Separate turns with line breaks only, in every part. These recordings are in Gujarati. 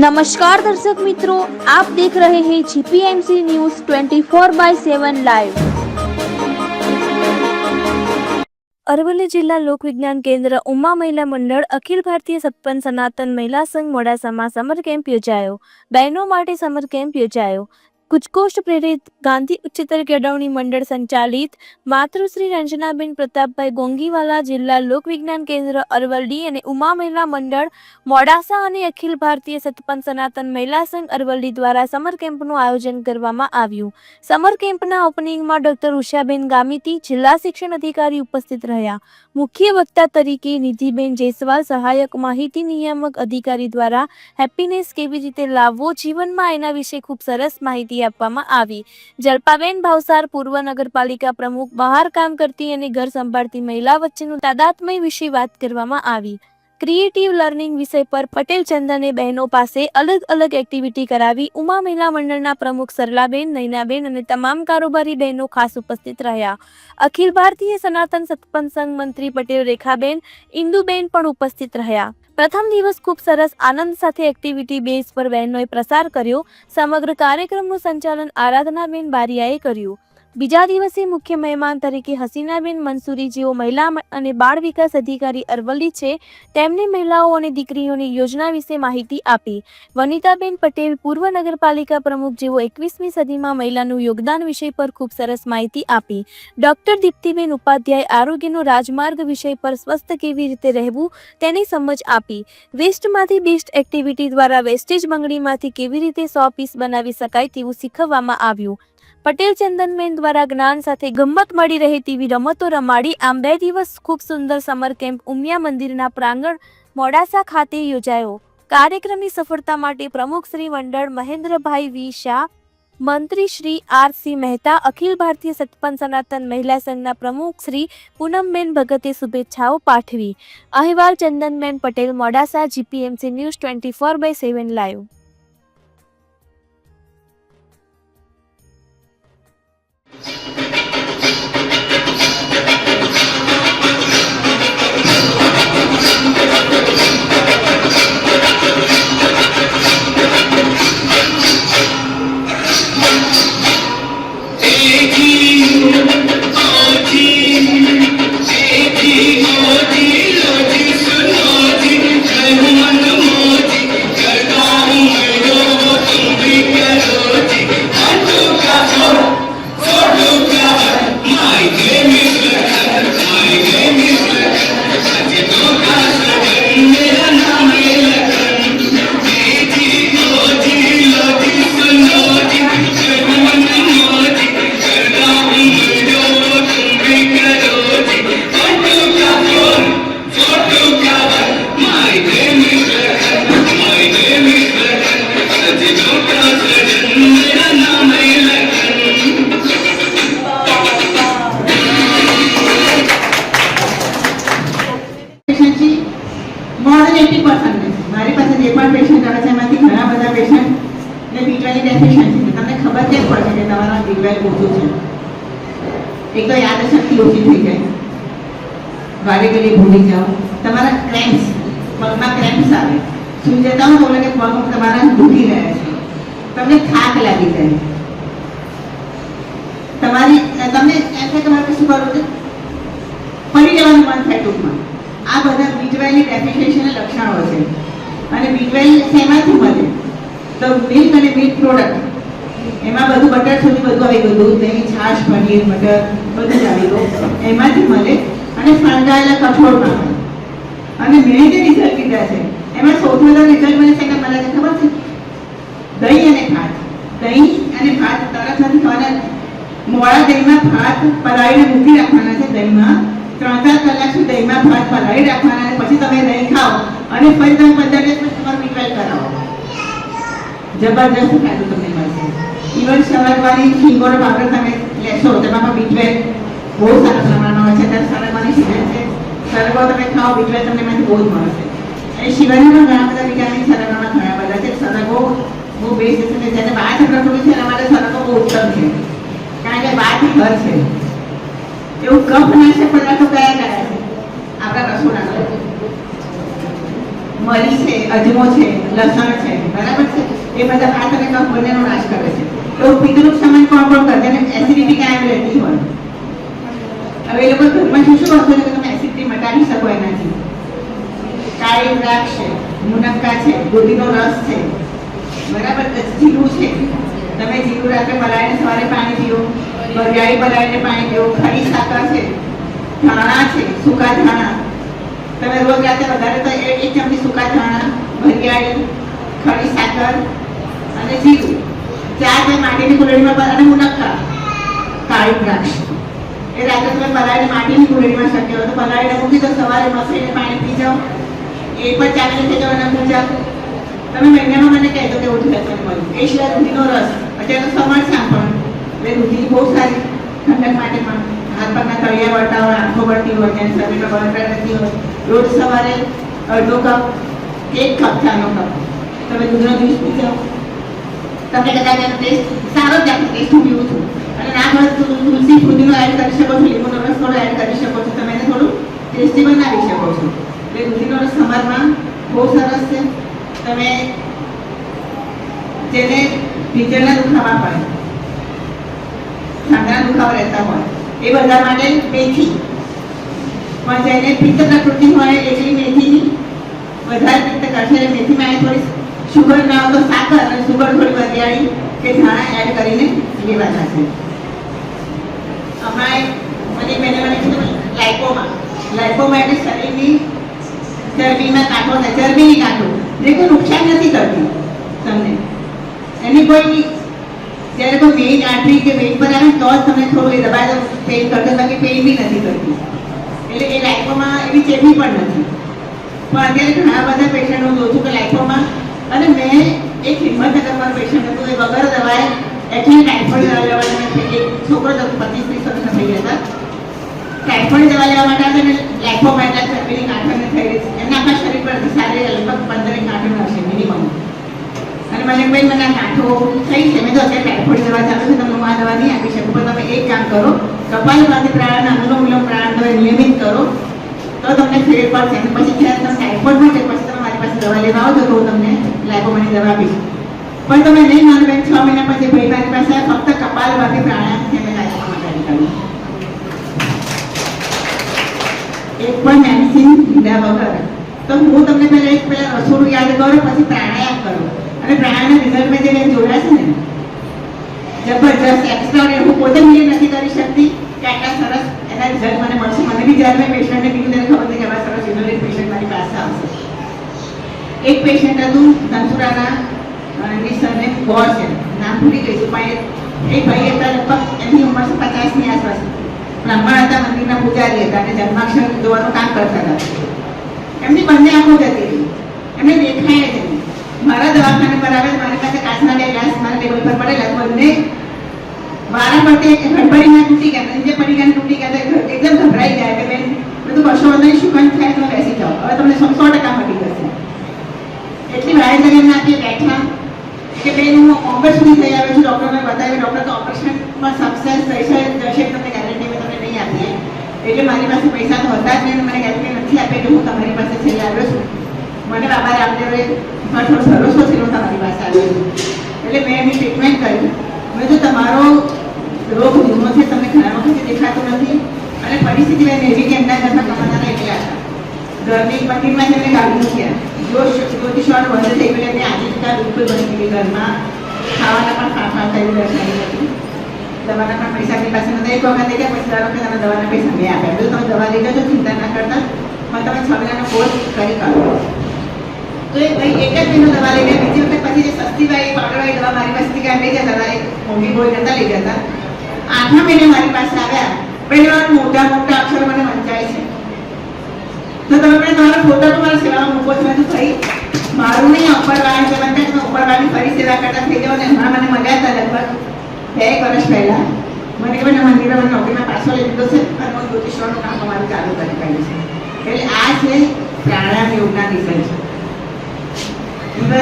નમસ્કાર દર્શક મિત્રો, આપ દેખ રહે હૈ GPMC news 24 by 7 live Aravalli જિલ્લા લોકવિજ્ઞાન કેન્દ્ર ઉમા મહિલા મંડળ અખિલ ભારતીય સત્પન સનાતન મહિલા સંઘ મોડાસામાં સમર કેમ્પ યોજાયો. બહેનો માટે સમર કેમ્પ યોજાયો. કુચકોષ્ટ પ્રેરિત ગાંધી ઉચ્ચતર કેળવણી મંડળ સંચાલિત માતૃશ્રી રંજનાબેન પ્રતાપભાઈ ગોંગીવાલા જિલ્લા લોકવિજ્ઞાન કેન્દ્ર અરવલ્લી અને ઉમા મહિલા મંડળ મોડાસા અને અખિલ ભારતીય સતપંચ સનાતન મહિલા સંઘ અરવલ્લી દ્વારા સમર કેમ્પનું આયોજન કરવામાં આવ્યું. સમર કેમ્પના ઓપનિંગમાં ડોક્ટર ઉષાબેન ગામિતી જિલ્લા શિક્ષણ અધિકારી ઉપસ્થિત રહ્યા. મુખ્ય વક્તા તરીકે નિધિબેન જયસ્વાલ, સહાયક માહિતી નિયામક અધિકારી દ્વારા હેપીનેસ કેવી રીતે લાવવો, જીવનમાં એના વિશે ખૂબ સરસ માહિતી આપવામાં આવી. જલ્પાબેન ભાવસાર પૂર્વ નગરપાલિકા પ્રમુખ બહાર કામ કરતી અને ઘર સંભાળતી મહિલા વચ્ચેનું તાદાત્મય વિશે વાત કરવામાં આવી. ક્રિએટિવ લર્નિંગ વિષય પર પટેલ ચંદને બહેનો પાસે અલગ અલગ એક્ટિવિટી કરાવી ઉમા મહિલા મંડળના પ્રમુખ સરલાબેન, નૈનાબેન અને તમામ કારોબારી બહેનો ખાસ ઉપસ્થિત રહ્યા. અખિલ ભારતીય સનાતન સત્પન સંઘ મંત્રી પટેલ રેખાબેન, ઇન્દુબેન પણ ઉપસ્થિત રહ્યા. પ્રથમ દિવસ ખૂબ સરસ આનંદ સાથે એક્ટિવિટી બેઝ પર બહેનોએ પ્રસાર કર્યો. સમગ્ર કાર્યક્રમનું સંચાલન આરાધનાબેન બારિયાએ કર્યું. બીજા દિવસે મુખ્ય મહેમાન તરીકે હસીનાબેન મંસૂરી, જેઓ મહિલા અને બાળ વિકાસ અધિકારી અરવલ્લી છે, તેમને મહિલાઓ અને દીકરીઓની યોજના વિશે માહિતી આપી. વનિતાબેન પટેલ પૂર્વ નગરપાલિકા પ્રમુખ, જેઓ એકવીસમી સદીમાં મહિલાનું યોગદાન વિષય પર ખૂબ સરસ માહિતી આપી. ડોક્ટર દીપ્તિબેન ઉપાધ્યાય આરોગ્યનો રાજમાર્ગ વિષય પર સ્વસ્થ કેવી રીતે રહેવું, તેની સમજ આપી. વેસ્ટમાંથી બેસ્ટ એક્ટિવિટી દ્વારા વેસ્ટેજ બંગડીમાંથી કેવી રીતે સો પીસ બનાવી શકાય તેવું શીખવવામાં આવ્યું. પટેલ ચંદનબેન દ્વારા જ્ઞાન સાથે ગમ્મત મળી રહે તેવી રમતો રમાડી આમ બે દિવસ ખૂબ સુંદર સમર કેમ્પ ઉમિયા મંદિરના પ્રાંગણ મોડાસા ખાતે યોજાયો. કાર્યક્રમની સફળતા માટે પ્રમુખ શ્રી મંડળ મહેન્દ્રભાઈ વી શાહ, મંત્રી શ્રી આર સી મહેતા, અખિલ ભારતીય સતપંચ સનાતન મહિલા સંઘના પ્રમુખ શ્રી પૂનમબેન ભગતે શુભેચ્છાઓ પાઠવી. અહેવાલ Chandanben Patel, Modasa, GPMC news twenty four by seven live.
Eighty percent મારી પાસે જે પણ પેશન્ટ આવે છે. એમાંથી ઘણા બધા પેશન્ટ ને બીટવાની ડેફિશિયન્સી છે. તમને ખબર જ પડશે કે તમારા બીટવાય ઓછું છે. એક તો યાદશક્તિ ઓછી થઈ જાય. વારે ઘડીએ ભૂલી જાઓ. તમારા ક્રેમ્સ પગમાં ક્રેમ્સ આવે. સુઈ જતા હોય બોલે કે પગ તમારા દુખી રહ્યા છે. તમને થાક લાગી જાય. તમારી, તમને એમ થાય કે મારે શું કરવું છે? ફરી જવાનું મન થાય ટૂંકમાં. આ બધા બીટવેલની ડેફિશિયન્સીના લક્ષણો છે અને બીટવેલ શેમાંથી મળે? તો મિલ્ક અને મિલ્ક પ્રોડક્ટ એમાં બધું બટર સુધી બધું આવી ગયું, દૂધ, દહીં, છાશ, પનીર બટર બધું જ આવી ગયું. એમાંથી મળે અને ફણગાયેલા કઠોળમાં. મળે અને મેં જે રિઝલ્ટ લીધા છે, એમાં સૌથી વધારે રિઝલ્ટ મને શેના મળે છે ખબર છે? દહીં અને ભાત. દહીં અને ભાત તરત નથી ખાવાના. મોડા દહીંમાં ભાત પલાળીને મૂકી રાખવાના છે દહીંમાં. ત્રણ ચાર કલાક સુધી દહીંમાં ભાત પલાળી રાખવાના અને પછી તમે દહીં ખાઓ અને ફરી તમે પંદર દિવસ પછી તમારું બીટવેલ કરાવો જબરજસ્ત ફાયદો તમને મળશે ઇવન સવારવાળી શીંગોનો પાવડર તમે લેશો, તેમાં પણ બીટવેલ બહુ સારા પ્રમાણમાં હોય છે. ત્યારે સરગવાની સિઝન છે. સરગો તમે ખાઓ બીટવેલ તમને એમાંથી બહુ જ મળશે. અને સિવાયના પણ ઘણા બધા વિટામિન સરગવામાં ઘણા બધા છે. સરગો બહુ બેસ્ટ છે. જેને બાર પ્રકૃતિ છે, એના માટે સરગો બહુ ઉત્તમ છે. કારણ કે બહારથી ઘર છે. એવું કફ નાશક પદાર્થો કયા કયા છે. આપણા રસોડાના મરી છે, અજમો છે, લસણ છે, બરાબર છે? એ બધા હાથ અને કફ બંનેનો નાશ કરે છે. તો પિતૃક સમાન કોણ કોણ કરે? છે એસિડિટી કાયમ રહેતી હોય. હવે એ લોકો ઘરમાં શું શું છે કે તમે એસિડિટી મટાડી શકો એનાથી? કાળી દ્રાક્ષ છે, મુનક્કા છે, દૂધીનો રસ છે. બરાબર જીરું છે. તમે જીરું રાત્રે પલાળીને સવારે પાણી પીઓ. વરિયાળી પલાળીને પાણી પીઓ ખડી સાકર છે. ધાણા છે, સૂકા ધાણા તમે રોજ રાતે વધારે તો એક ચમચી સૂકા ધાણા ભરિયાળી ખડી સાકર અને જીરું. ચાર બે માટીની કુલડીમાં અને મુનક્કા. કાળી દ્રાક્ષ. એ રાત્રે તમે પલાળીને માટીની કુલડીમાં શક્ય હોય તો પલાળીને મૂકી દો, સવારે મસીને પાણી પી જાઓ. એ પણ ચાલીને થઈ જવાના પૂજા તમે મહિનામાં મને કહેતો કે ઉઠી જશે એ સિવાય દૂધીનો રસ. અત્યારે તો સમાજ છે એટલે દૂધી બહુ સારી ઠંડક માટે પણ હાથ પગના તળિયા વળતા હોય, આંખો વળતી હોય જ્યાં શરીરમાં બળતરા નથી હોય. રોજ સવારે અડધો કપ એક કપ ચાનો કપ તમે દૂધનો જ્યુસ પી જાઓ? તમને કદાચ એનો ટેસ્ટ સારો જ ટેસ્ટ હું પીવું છું. અને ના હોય તુલસી ફૂદીનો એડ કરી શકો છો, લીંબુનો રસ થોડો એડ કરી શકો છો. તમે એને થોડું ટેસ્ટી બનાવી શકો છો. એટલે દૂધીનો રસ સમારમાં બહુ સરસ છે. તમે જેને ટીચરના દુખાવા પડે સાંધાના દુખાવા રહેતા હોય. એ બધા માટે મેથી. પણ જેને પિત્ત પ્રકૃતિ હોય એટલી મેથીની વધારે પિત્ત કરશે મેથીમાં થોડી શુગર ના હોય તો સાકર અને શુગર થોડી વરિયાળી કે ધાણા એડ કરીને લેવા છે હમણાં મને બેને મને કીધું લાઇકોમાં લાઇકોમાં એટલે શરીરની ચરબીમાં કાંઠો થાય. ચરબીની કાંઠો જે કોઈ નુકસાન નથી કરતી. તમને. એની કોઈ જ્યારે કોઈ મેઇન આર્ટરી કે વેઇટ પર આવે ને તો જ તમને થોડું એ દબાઈ દો પેઇન કરતો બાકી પેઇન બી નથી કરતી. એટલે એ લાઈફોમાં એવી ચેપી પણ નથી. પણ અત્યારે ઘણા બધા પેશન્ટ જોઉં છું કે લાઈફોમાં અને મેં એક હિંમતનગરમાં પેશન્ટ હતું, એ વગર દવાએ એકચ્યુઅલી ટાઇફોઇડ દવા લેવા એક છોકરો હતો, પચીસ ત્રીસ વર્ષના થઈ ગયા હતા. ટાઇફોઇડ દવા લેવા માટે આવે ને લાઈફોમાં એટલા ચરબીની ગાંઠોને થઈ રહી છે એમના આખા શરીર પર સારી લગભગ પંદરેક ગાંઠો હશે મિનિમમ અને મને એમ ભાઈ મને આ ગાંઠો થઈ છે, મેં તો અત્યારે ટાઇફોઇડ દવા ચાલુ છે, તમને હું દવા નહીં આપી શકું પણ તમે એક કામ કરો કપાલભાતી પ્રાણાયામ અનુલોમ વિલોમ પ્રાણાયામ તમે નિયમિત કરો. તો તમને ફેર પડશે. અને પછી જ્યારે તમે ટાઇફોઇડ માટે પછી તમે મારી પાસે દવા લેવા આવો તો હું તમને લાઇકોમાની દવા આપીશ. પણ તમે નહીં માનો બેન, છ મહિના પછી ભાઈ મારી પાસે ફક્ત કપાલભાતી પ્રાણાયામથી અમે લાઇકોમાં કાઢી એક પણ મેડિસિન લીધા વગર. તો હું તમને પહેલા એક પહેલા રસોડું યાદ કરો, પછી પ્રાણાયામ કરો. અને પ્રાણાયામના રિઝલ્ટમાં જે જોયા છે ને, જબરજસ્ત એક્સ્ટ્રા હું પોતે બી નથી કરી શકતી કે આટલા સરસ એના રિઝલ્ટ મને મળશે. મને બી જ્યારે મેં પેશન્ટને કીધું ત્યારે ખબર હતી કે આવા સરસ રિઝલ્ટ પેશન્ટ મારી પાસે આવશે. એક પેશન્ટ હતું ધનસુરાના નિસરને બોર છે. નામ ભૂલી ગઈ છું, પણ એ- ભાઈ હતા લગભગ એમની ઉંમર છે પચાસની આસપાસ. બ્રાહ્મણ હતા, મંદિરના પૂજારી હતા અને જન્માક્ષર જોવાનું કામ કરતા હતા. એમની બંને આંખો જતી હતી એમને દેખાય જ મારા દવાખાને પર આવે મારી પાસે કાચના બે ગ્લાસ, મારા ટેબલ પર પડેલા, બંને વારા પડતે હડબડીમાં તૂટી ગયા નીચે પડી ગયા, તૂટી ગયા એકદમ ગભરાઈ ગયા કે બેન બધું કશો નહીં શું થાય તમે બેસી જાઓ. હવે તમને સો ટકા મળી જશે. એટલી વાય કરીને આપીએ બેઠા કે બેન, હું ઓપરેશન થઈ આવ્યો છું ડૉક્ટરને બતાવ્યું ડૉક્ટર તો ઓપરેશનમાં સક્સેસ થશે જશે તમને ગેરંટી મેં તમને નહીં આપીએ એટલે મારી પાસે પૈસા તો હતા જ નહીં મને ગેરંટી નથી આપેલી હું તમારી પાસે થઈ આવ્યો છું. મને બાબા આપણે થોડો ભરોસો છે તમારી પાસે આવ્યો એટલે મેં એની ટ્રીટમેન્ટ કરી. મેં તો તમારો રોગ ધીમો છે, તમને ઘણા વખતે દેખાતો નથી અને પરિસ્થિતિ મેં એવી કે એમના ઘરમાં કમાનારા એકલા હતા. ઘરની મંદિરમાં જેમને કાઢી મૂક્યા જો જ્યોતિષવાળો બંધ થઈ ગયો એમની આજીવિકા બિલકુલ બની ગયું ઘરમાં ખાવાના પણ ફાફા થઈ રહ્યા નથી દવાના પણ પૈસા એમની પાસે નતા એક વખત ગયા, પછી ધારો કે તમે દવાના પૈસા મેં આપ્યા. તો તમે દવા લઈ જજો ચિંતા ના કરતા. પણ તમે છ મહિનાનો કોર્સ કરી કાઢો. તો એ ભાઈ એક જ મહિનો દવા લઈને બીજી વખત પછી જે સસ્તી વાળી પાવડર દવા મારી પાસેથી કાંઈ લઈ જતા હતા એક મોંઘી બોય નતા લઈ જતા આઠમા મહિને મારી પાસે આવ્યા. પહેલી વાર મોટા મોટા અક્ષરો મને વંચાય છે. તો તમે પણ તમારા ફોટા તો મારા સેવામાં મૂકો છો. તો ભાઈ, મારું નહીં અપરવાણ છે. મને તમે અપરવાણની ફરી સેવા કરતા થઈ જાઓ. ને હમણાં મને મળ્યા હતા લગભગ બે એક વર્ષ પહેલા. મને મને મંદિરમાં મને નોકરીમાં પાછો લઈ દીધો છે અને હું જ્યોતિષવાનું કામ અમારું ચાલુ કરી પાડ્યું છે. એટલે આ છે પ્રાણાયામ યોગના વિષય ઇવન મને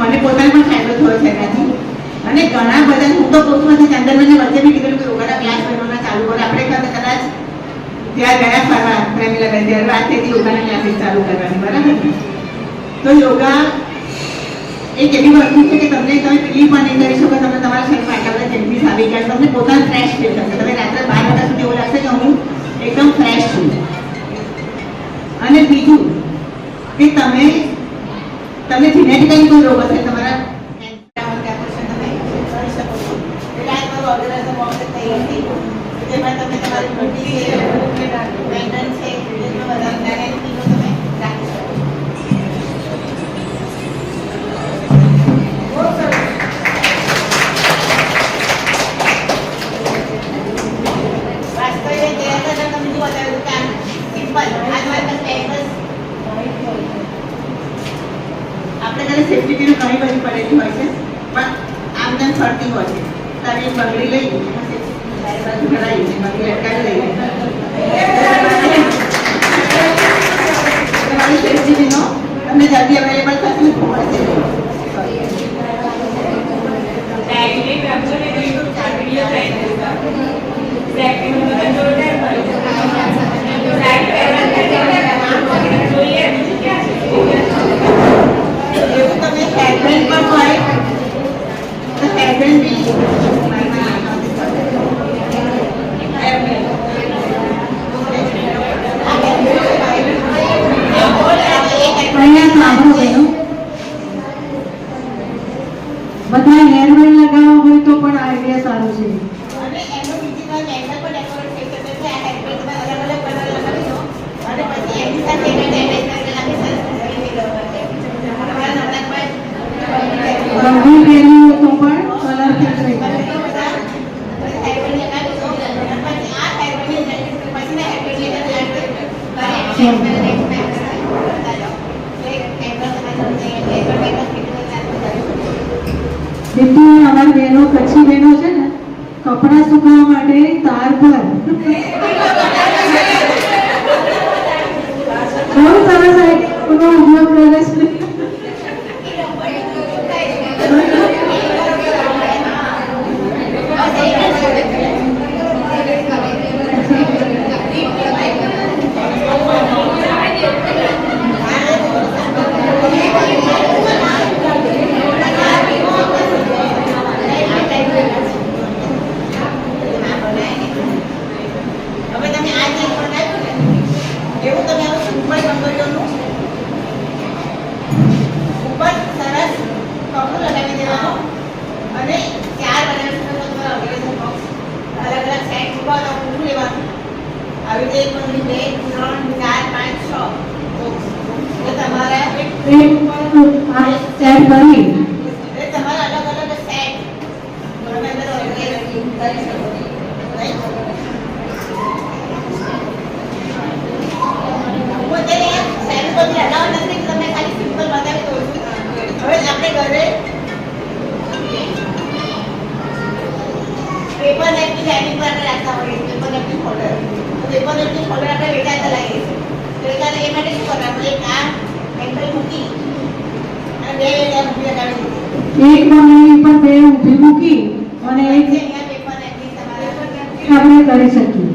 મને પોતાને પણ ફાયદો થયો છે એનાથી અને ઘણા બધા, હું તો પોતું અંદર મને વચ્ચે બી કીધું કે યોગાના ક્લાસ કરવાના ચાલુ કરો. આપણે કદાચ કદાચ ત્યાં ગયા ફરવા પ્રેમીલાબેન ત્યારે વાત થઈ હતી યોગાના ક્લાસીસ ચાલુ કરવાની. બરાબર? તો યોગા એક એવી વસ્તુ છે કે તમને તમે બિલીવ પણ નહીં કરી શકો, તમે તમારા શરીરમાં આટલા બધા ચેન્જીસ આવી ગયા તમને પોતાનું ફ્રેશ ફીલ થશે. તમે રાત્રે બાર વાગ્યા સુધી એવું લાગશે કે હું એકદમ ફ્રેશ છું. અને બીજું કે તમે તમને જીનેટિકલી કોઈ રોગ હશે તમારા Thank you. આપણે ત્યારે સેફ્ટી ઘણી બધી પડેલી હોય છે, પણ આમદન ફરતી હોય છે. ત્યારે એક બંગડી લઈ બાજુ ભરાવીને બંગડી તમને જલ્દી અવેલેબલ થશે ને
ખૂબ બધા હેરવેલ લગાવવા હોય તો પણ આ આઈડિયા સારો છે. પણ કલર થઈ
Thank you.
જેટલી અમારી બહેનો કચ્છી બહેનો છે ને કપડાં સુકવા માટે તાર પર.
સેટ બની પેપર લેખની લાઈન રાખતા હોઈએ. પેપર લેખની ફોલ્ડર પેપર લેખની ફોલ્ડર આપણે વેચાતા લાગીએ છીએ. તો એ માટે શું કરવાનું? એક આ એન્ટ્રી મૂકી
એક મમ્મીની પણ બે ઊભી મૂકી અને આપણે કરી શકીએ.